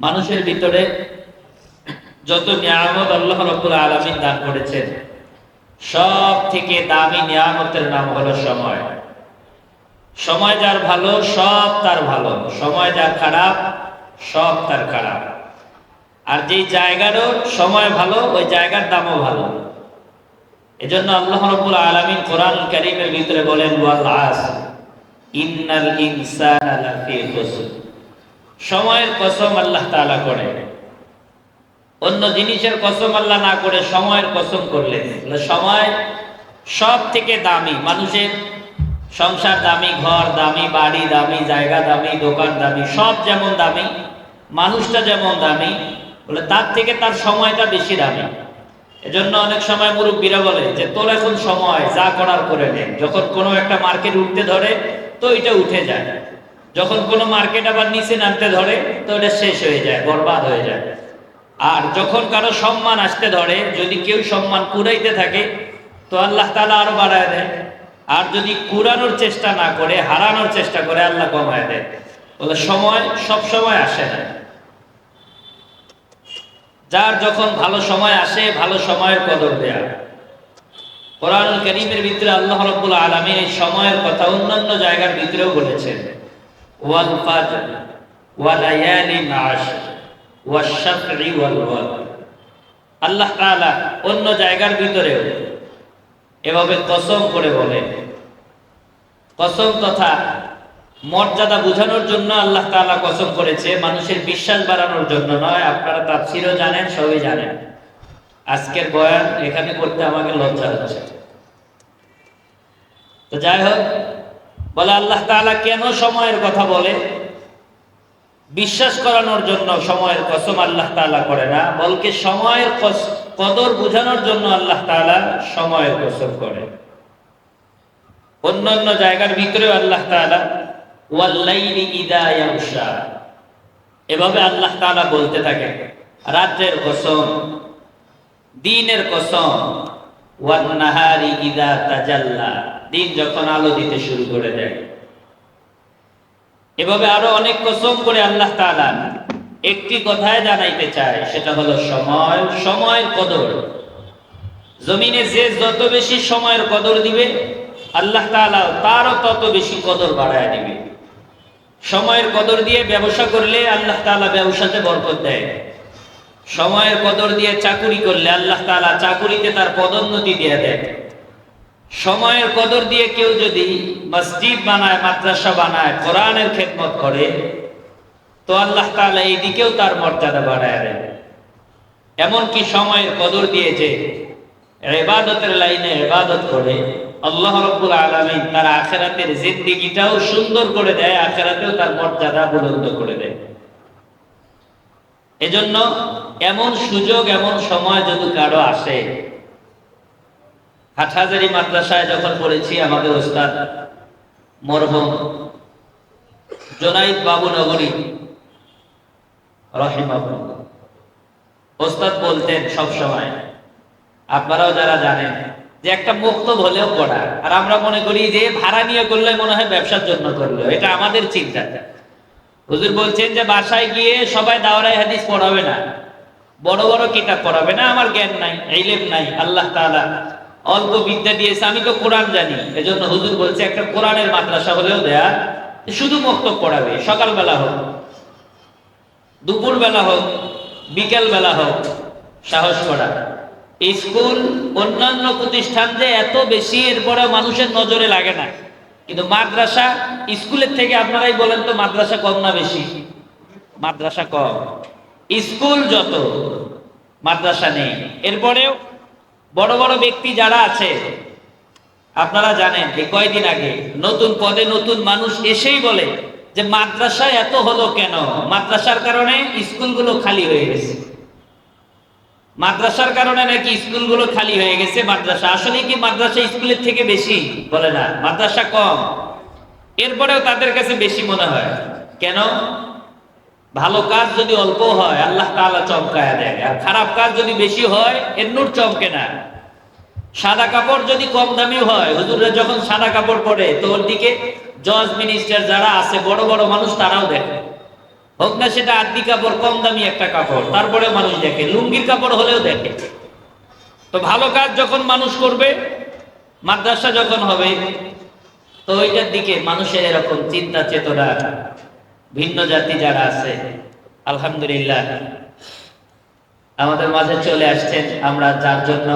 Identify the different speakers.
Speaker 1: মানুষের ভিতরে যত নিয়ামত আল্লাহ রব্বুল আলমিন দান করেছেন, সব থেকে দামি নিয়ামতের নাম হলো সময়। সময় যার ভালো, সব তার ভালো। সময় যার খারাপ, সব তার খারাপ। আর যেই জায়গারও সময় ভালো, ওই জায়গার দামও ভালো। এজন্য আল্লাহ রব্বুল আলামিন কোরআন কারীমের ভিতরে বলেন, ওয়াল আসর ইন্নাল ইনসানা লাফি খুসর। সময়ের কসম আল্লাহ তাআলা করে। অন্য জিনিসের কসম আল্লাহ না করে সময়ের কসম করলেন সময় সব থেকে দামি, মানুষের সংসার দামি, ঘর দামি, বাড়ি দামি, জায়গা দামি, দোকান দামি, সব যেমন দামি, মানুষটা যেমন দামি, বলে তার থেকে তার সময়টা বেশি দামি। এজন্য অনেক সময় মুরব্বীরা বলে যে, তোর এখন সময়, যা করার করে নে। যখন কোনো একটা মার্কেট উঠতে ধরে, তো এটা উঠে যায়। যখন কোনো মার্কেট আবার নিচে নামতে ধরে, তো এটা শেষ হয়ে যায়, বরবাদ হয়ে যায়। আর যখন কারও সম্মান আসতে ধরে, যদি কেউ সম্মান কুড়াইতে থাকে, তো আল্লাহ তালা আরও বাড়ায় দেয়। আর যদি কুড়ানোর চেষ্টা না করে, হারানোর চেষ্টা করে, আল্লাহ কমায় দেয়। বলে সময় সব সময় আসে না। যার যখন ভালো সময় আসে, ভালো সময়ের কদর দেয়া। কোরআনুল করিমের ভিতরে আল্লাহ রব্বুল আলমী এই সময়ের কথা অন্যান্য জায়গার ভিতরেও বলেছেন। ওয়ালায়ালি আশর ওয়াশাফরি ওয়াল ওয়াতর আল্লাহ তাআলা অন্য জায়গার ভিতরেও এভাবে কসম করে বলেন। কসম তথা মর্যাদা বোঝানোর জন্য আল্লাহ তাআলা কসম করেছে, মানুষের বিশ্বাস বাড়ানোর জন্য নয়। আপনারা তাফসীরও জানেন, সবই জানেন। আজকের বয়ান এখানে করতে আমাকে লজ্জা হচ্ছে। তো যাই হোক বলে আল্লাহ তাআলা কেন সময়ের কথা বলে? বিশ্বাস করানোর জন্য সময়ের কসম আল্লাহ তাআলা করে না, বলকে সময়ের কদর বোঝানোর জন্য আল্লাহ তাআলা সময়ের কসম করে। অন্য অন্য জায়গার ভিতরেও আল্লাহ তাআলা ওয়াল্লাইলি ইদা এভাবে আল্লাহ তাআলা বলতে থাকে। রাতের কসম, দিনের কসম দিন যখন আলো দিতে শুরু করে দেয়। এভাবে আরও অনেক কসম করে আল্লাহ তাআলা একটি কথায় জানাইতে চায়, সেটা হলো সময়, সময়ের কদর। জমিনে যে যত বেশি সময়ের কদর দিবে, আল্লাহ তাআলা তারও তত বেশি কদর বাড়ায় দিবে। সময়ের কদর দিয়ে ব্যবসা করলে আল্লাহ তাআলা ব্যবসাতে বরকত দেয়। সময়ের কদর দিয়ে চাকুরি করলে আল্লাহ তাআলা চাকুরিতে তার পদোন্নতি দিয়ে দেয় সময়ের কদর দিয়ে কেউ যদি মসজিদ বানায়, মাদ্রাসা বানায়, কোরআনের খেদমত করে, তো আল্লাহ তাআলা এই দিকেও তার মর্যাদা বাড়ায় দেয় এমনকি সময়ের কদর দিয়ে যে ইবাদতের লাইনে এবাদত করে, আল্লাহ রাব্বুল আলামিন তার আখিরাতের জিন্দেগিটাও সুন্দর করে দেয়, আখিরাতেও তার মর্যাদা বুলন্দ করে দেয়। এজন্য এমন সুযোগ, এমন সময় যদি কারও আসে। হাটহাজারি মাদ্রাসায় যখন পড়েছি, আমাদের ওস্তাদ মরহুম জোনাইদ বাবু নগরী, রহিমাহুল্লাহ। ওস্তাদ বলতেন সব সময় আপনারাও যারা জানেন যে একটা মুক্তব হলেও পড়া। আর আমরা মনে করি যে ভাড়া নিয়ে করলে মনে হয় ব্যবসার জন্য করল। এটা আমাদের চিন্তা। হুজুর বলছেন যে বাসায় গিয়ে সবাই দাওরাই হাদিস পড়াবে না। বড় বড় কিতাব পড়াবে না, আমার জ্ঞান নাই ইলম নাই, আল্লাহ তাআলা অল্প বিদ্যা দিয়েছে, আমি তো কোরআন জানি। এজন্য হুজুর বলছে, একটা কোরআনের মাদ্রাসা হলেও দেয়া, শুধু মক্তব পড়াবে, সকালবেলা হোক দুপুর বেলা হোক বিকেল বেলা হোক, সাহস করা। স্কুল অন্যান্য প্রতিষ্ঠান যে এত বেশি এরপরে মানুষের নজরে লাগে না। কিন্তু মাদ্রাসা, স্কুলের থেকে আপনারাই বলেন তো মাদ্রাসা কম না বেশি? মাদ্রাসা কম। স্কুল যত, মাদ্রাসা নেই। এরপরেও বড় বড় ব্যক্তি যারা আছে, আপনারা জানেন যে কয়দিন আগে নতুন পদে নতুন মানুষ এসেই বলে যে মাদ্রাসা এত হলো কেন? মাদ্রাসার কারণে স্কুলগুলো খালি হয়ে গেছে। মাদ্রাসার কারণে নাকি স্কুলগুলো খালি হয়ে গেছে? মাদ্রাসা। আসলে কি মাদ্রাসা স্কুলের থেকে বেশি? বলে না। মাদ্রাসা কম। এরপরেও তাদের কাছে বেশি মনে হয়। কেন? ভালো কাজ যদি অল্প হয়, আল্লাহ তাআলা চমকায় দেয় আর খারাপ কাজ যদি বেশি হয়, এর নূর চমকে না। সাদা কাপড় যদি কম দামি হয়, হুজুররা যখন সাদা কাপড় পরে তো ওর দিকে জজ মিনিস্টার যারা আছে, বড় বড় মানুষ তারাও দেখে। হোক না সেটা আদি কাপড়, কম দামি একটা কাপড় তারপরে মানুষ দেখে। লুঙ্গির কাপড় হলেও দেখে। তো ভালো কাজ যখন মানুষ করবে, মাদ্রাসা যখন হবে, তো ওইটার দিকে মানুষের এরকম চিন্তা, চেতনা, ভিন্ন জাতি যারা আছে, আলহামদুলিল্লাহ, আমাদের মাঝে চলে আসছেন, আমরা যার জন্য